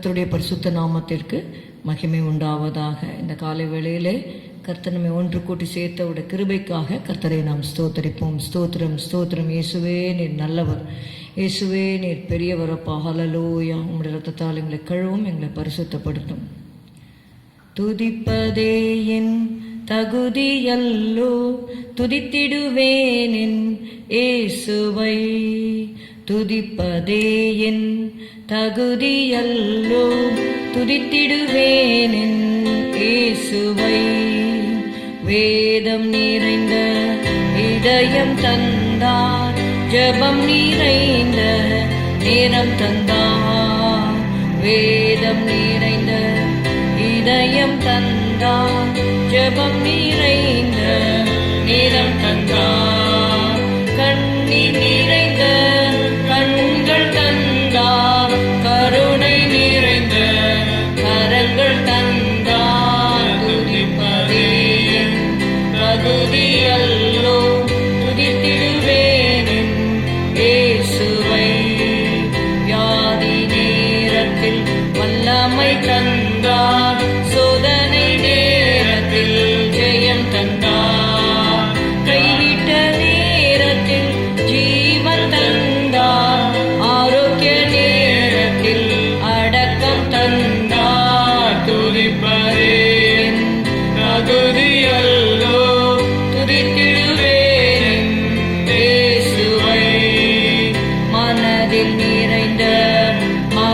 கர்த்தருடைய பரிசுத்த நாமத்திற்கு மகிமை உண்டாவதாக. இந்த காலை வேளையிலே கர்த்தர் நம்மை ஒன்று கூட்டி சேர்த்தவுடைய கிருபைக்காக கர்த்தரை நாம் ஸ்தோத்தரிப்போம். ஸ்தோத்திரம் ஸ்தோத்திரம். இயேசுவே நீர் நல்லவர். இயேசுவே நீர் பெரியவரப்பா. ஹலலூயா உங்களுடைய ரத்தத்தால் எங்களை கழுவும் எங்களை பரிசுத்தப்படுத்தும். துதிப்பதே என் தகுதியல்லோ துதித்திடுவேனின் ஏசுவை. துதிப்பதே என் தகுதியல்லோ துதித்திடுவேனின் ஏசுவை. வேதம் நிறைந்த இதயம் தந்தார் ஜபம் நிறைந்த நேரம் தந்தார். வேதம் நிறைந்த இதயம் தந்தார் ஜெபம் நிறைந்த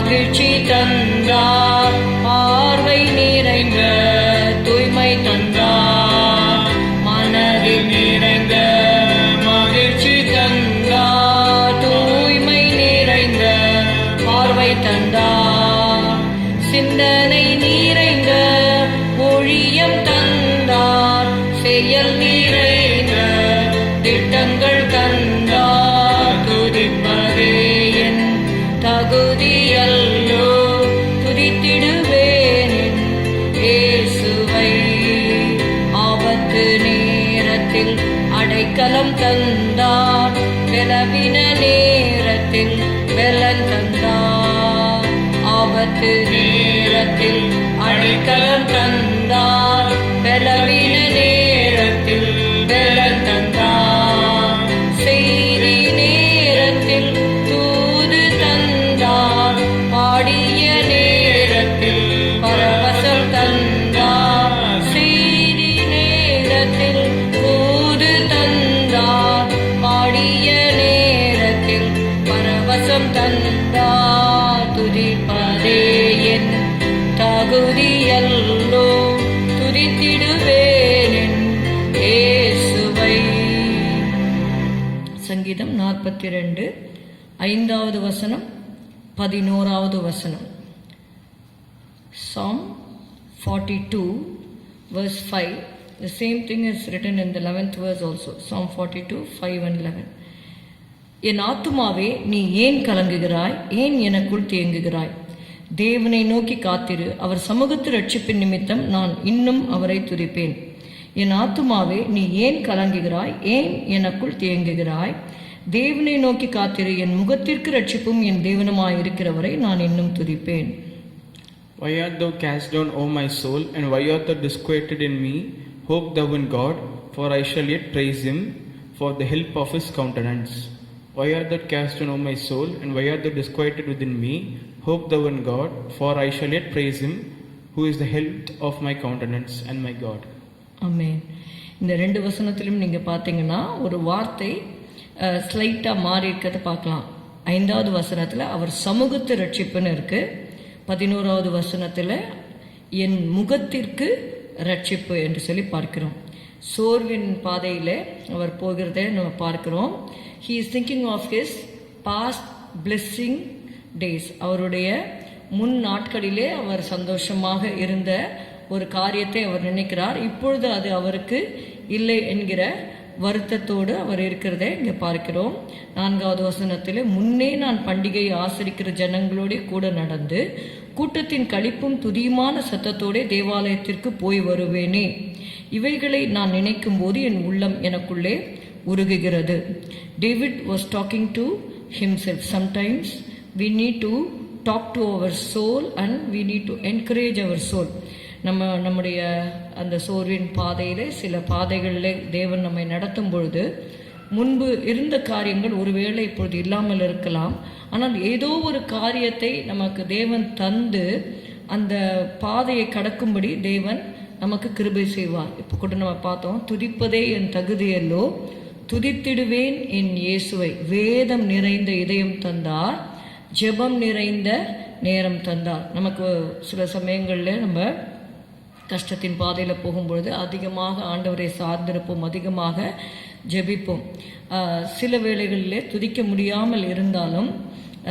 மகிழ்ச்சி தந்தார். பார்வை நிறைந்த தூய்மை தந்தார். மனதில் நிறைந்த மகிழ்ச்சி தந்தார். தூய்மை நிறைந்த பார்வை தந்தார். சிந்தனை தகுதியல்லோ துதித்திடுவேன் இயேசுவை. ஆபத்து நேரத்தில் அடைக்கலம் தந்தார் வெலவின நேரத்தில் வெலன் தந்தார். ஆபத்து நேரத்தில் அடைக்கலம் தந்தார் கண்டா துதிப்பதே என் தகுதியல்லோ துதித்திடுவேன் இயேசுவை. சங்கீதம் நாற்பத்தி ரெண்டு ஐந்தாவது வசனம் பதினோராவது வசனம். Psalm 42 verse 5 the same thing is written in the 11th verse also. Psalm 42 5 and 11 என் ஆத்துமாவே நீ ஏன் கலங்குகிறாய்? ஏன் எனக்குள் தேங்குகிறாய்? தேவனை நோக்கி காத்திரு. அவர் சமூகத்து ரட்சிப்பின் நிமித்தம் நான் இன்னும் அவரை துதிப்பேன். என் ஆத்துமாவே நீ ஏன் கலங்குகிறாய்? ஏன் எனக்குள் தேங்குகிறாய்? தேவனை நோக்கி காத்திரு. என் முகத்திற்கு ரட்சிப்பும் என் தேவனுமாய் இருக்கிறவரை நான் இன்னும் துதிப்பேன். Why art thou cast down, O my soul, and why art thou disquieted in me? Hope thou in God, for I shall yet praise him for the help of his countenance. Why art thou cast down, O my soul, and why art thou disquieted within me? Hope thou in God, for I shall yet praise him, who is the health of my countenance and my God. Amen. இந்த ரெண்டு வசனத்திலும் நீங்கள் பார்த்தீங்கன்னா ஒரு வார்த்தை ஸ்லைட்டாக மாறி இருக்கிறத பார்க்கலாம் ஐந்தாவது வசனத்தில் அவர் சமூகத்து ரட்சிப்புன்னு இருக்குது பதினோராவது வசனத்தில் என் முகத்திற்கு ரட்சிப்பு என்று சொல்லி பார்க்கிறோம் சோர்வின் பாதையில் அவர் போகிறதை நம்ம பார்க்கிறோம். He is thinking of his past blessing days அவருடைய முன் நாட்களிலே அவர் சந்தோஷமாக இருந்த ஒரு காரியத்தை அவர் நினைக்கிறார். இப்பொழுது அது அவருக்கு இல்லை என்கிற வருத்தத்தோடு அவர் இருக்கிறதை இங்கே பார்க்கிறோம். நான்காவது வசனத்தில் முன்னே நான் பண்டிகையை ஆசரிக்கிற ஜனங்களோட கூட நடந்து கூட்டத்தின் கழிப்பும் துதியுமான சத்தத்தோடே தேவாலயத்திற்கு போய் வருவேனே. இவைகளை நான் நினைக்கும் போது என் உள்ளம் எனக்குள்ளே உருகுகிறது. David was talking to himself sometimes we need to talk to our soul and we need to encourage our soul நம்ம நம்முடைய அந்த சோர்வின் பாதையில் சில பாதைகளில் தேவன் நம்மை நடத்தும் பொழுது முன்பு இருந்த காரியங்கள் ஒருவேளை இப்பொழுது இல்லாமல் இருக்கலாம். ஆனால் ஏதோ ஒரு காரியத்தை நமக்கு தேவன் தந்து அந்த பாதையை கடக்கும்படி தேவன் நமக்கு கிருபை செய்வார். இப்போ கூட நம்ம பார்த்தோம் துதிப்பதே என் தகுதியல்லோ துதித்திடுவேன் என் இயேசுவை. வேதம் நிறைந்த இதயம் தந்தார் ஜெபம் நிறைந்த நேரம் தந்தார். நமக்கு சில சமயங்களில் நம்ம கஷ்டத்தின் பாதையில் போகும்பொழுது அதிகமாக ஆண்டவரை சார்ந்திருப்போம் அதிகமாக ஜெபிப்போம். சில வேளைகளிலே துதிக்க முடியாமல் இருந்தாலும்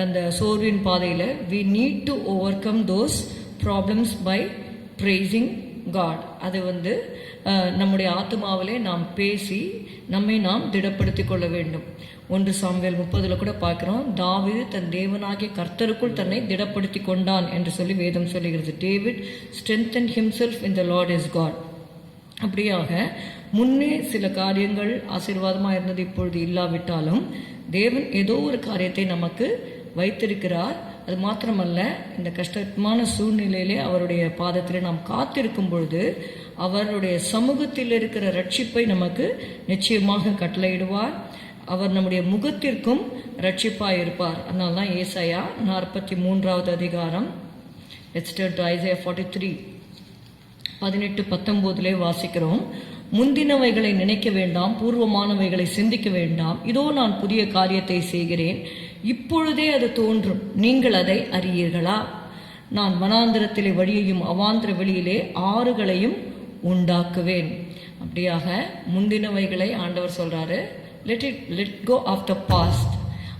அந்த சோர்வின் பாதையில் we need to overcome those problems by praising God அது வந்து நம்முடைய ஆத்மாவிலே நாம் பேசி நம்மை நாம் திடப்படுத்தி கொள்ள வேண்டும். ஒன்று சாம்வேல் முப்பதில் கூட பார்க்குறோம் தாவிது தன் தேவனாகிய கர்த்தருக்குள் தன்னை திடப்படுத்தி கொண்டான் என்று சொல்லி வேதம் சொல்லுகிறது. David strengthen himself in the lord is God அப்படியாக முன்னே சில காரியங்கள் ஆசீர்வாதமாக இருந்தது இப்பொழுது இல்லாவிட்டாலும் தேவன் ஏதோ ஒரு காரியத்தை நமக்கு வைத்திருக்கிறார். அது மாத்திரமல்ல இந்த கஷ்டமான சூழ்நிலையிலே அவருடைய பாதத்தில் நாம் காத்திருக்கும் பொழுது அவருடைய சமூகத்தில் இருக்கிற ரட்சிப்பை நமக்கு நிச்சயமாக கட்டளையிடுவார். அவர் நம்முடைய முகத்திற்கும் ரட்சிப்பாக இருப்பார் அதனால தான் ஏசாயா நாற்பத்தி மூன்றாவது அதிகாரம் let's turn to Isaiah forty three பதினெட்டு பத்தொம்போதிலே வாசிக்கிறோம். முந்தினவைகளை நினைக்க வேண்டாம் பூர்வமானவைகளை சிந்திக்க வேண்டாம். இதோ நான் புதிய காரியத்தை செய்கிறேன். இப்பொழுதே அது தோன்றும். நீங்கள் அதை அறியீர்களா? நான் வனாந்திரத்திலே வழியையும் அவாந்திர வெளியிலே ஆறுகளையும் உண்டாக்குவேன். அப்படியாக முந்தினவைகளை ஆண்டவர் சொல்றாரு let it let go of the past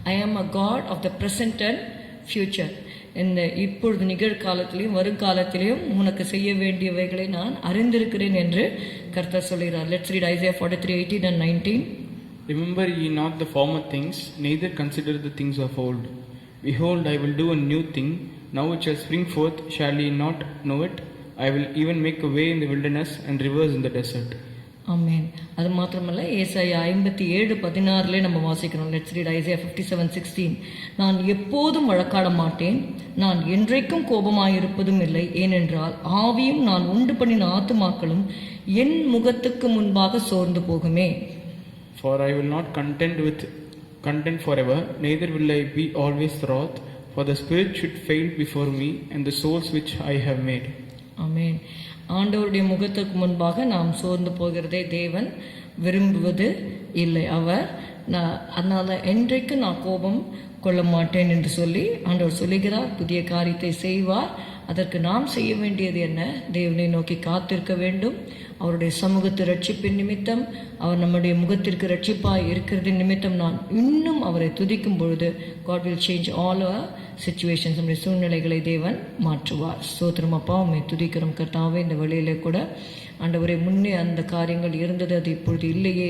I am a God of the present and future இந்த இப்பொழுது நிகழ்காலத்திலையும் வருங்காலத்திலையும் உனக்கு செய்ய வேண்டியவைகளை நான் அறிந்திருக்கிறேன் என்று கர்த்தர் சொல்கிறார். Let's read Isaiah forty three eighteen and nineteen Remember ye not the former things, neither consider the things of old. Behold, I will do a new thing. Now it shall spring forth, shall ye not know it? I will even make a way in the wilderness and rivers in the desert. ஆமென் அது மாத்திரமல்ல ஏசாயா ஐம்பத்தி ஏழு பதினாறுலே நம்ம வாசிக்கிறோம் let's read Isaiah fifty seven sixteen நான் எப்போதும் வழக்காட மாட்டேன் நான் என்றைக்கும் கோபமாயிருப்பதும் இல்லை ஏனென்றால் ஆவியும் நான் உண்டு பண்ணின ஆத்துமாக்களும் என் முகத்துக்கு முன்பாக சோர்ந்து போகுமே For I will not contend with content forever, neither will I be always wroth, for the spirit should fail before me, and the souls which I have made. ஆமென் ஆண்டவருடைய முகத்துக்கு முன்பாக நாம் சோர்ந்து போகிறதை தேவன் விரும்புவது இல்லை அவர் நான் அதனால என்றைக்கு நான் கோபம் கொள்ள மாட்டேன் என்று சொல்லி ஆண்டவர் சொல்லுகிறார் புதிய காரியத்தை செய்வார் அதற்கு நாம் செய்ய வேண்டியது என்ன? தேவனை நோக்கி காத்திருக்க வேண்டும். அவருடைய சமூகத்து ரட்சிப்பின் நிமித்தம் அவர் நம்முடைய முகத்திற்கு ரட்சிப்பாய் இருக்கிறது நிமித்தம் நான் இன்னும் அவரை துதிக்கும் பொழுது God will change all our situations நம்முடைய சூழ்நிலைகளை தேவன் மாற்றுவார். சோத்திரம் அப்பா உண்மை துதிக்கிறோம். கர்த்தாவே இந்த வழியிலே கூட ஆண்டவரே முன்னே அந்த காரியங்கள் இருந்தது அது இப்பொழுது இல்லையே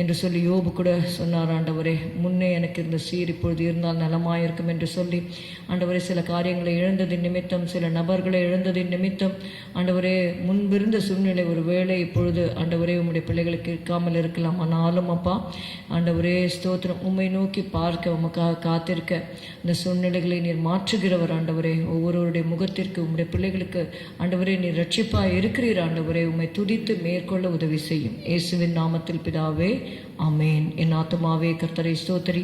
என்று சொல்லி யோபு கூட சொன்னார் ஆண்டவரே முன்னே எனக்கு இருந்த சீர் இப்பொழுது இருந்தால் நலமாயிருக்கும் என்று சொல்லி ஆண்டவரே சில காரியங்களை இழந்ததின் நிமித்தம் சில நபர்களை இழந்ததின் நிமித்தம் ஆண்டவரே முன்பிருந்த சூழ்நிலை ஒரு வேளை இப்பொழுது ஆண்டவரே உம்முடைய பிள்ளைகளுக்கு இருக்காமல் இருக்கலாம். ஆனாலும் அப்பா ஆண்டவரே ஸ்தோத்திரம் உம்மை நோக்கி பார்க்க உமக்காக காத்திருக்க இந்த சூழ்நிலைகளை நீர் மாற்றுகிறவர் ஆண்டவரே. ஒவ்வொருவருடைய முகத்திற்கு உம்முடைய பிள்ளைகளுக்கு ஆண்டவரே நீர் ரட்சிப்பாக இருக்கிறீர் ஆண்டவரே. நம்மை துதித்து மேற்கொள்ள உதவி செய்யும். இயேசுவின் நாமத்தில் பிதாவே அமேன் என் ஆத்துமாவே கர்த்தரை ஸ்தோத்திரி.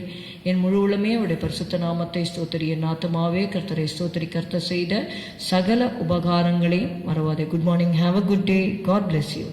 என் முழு உளமே அவருடைய பரிசுத்த நாமத்தை ஸ்தோத்திரி. என் ஆத்துமாவே கர்த்தரை ஸ்தோத்திரி. கர்த்தர் செய்த சகல உபகாரங்களையும் மறவாதே. Good morning have a good day God bless you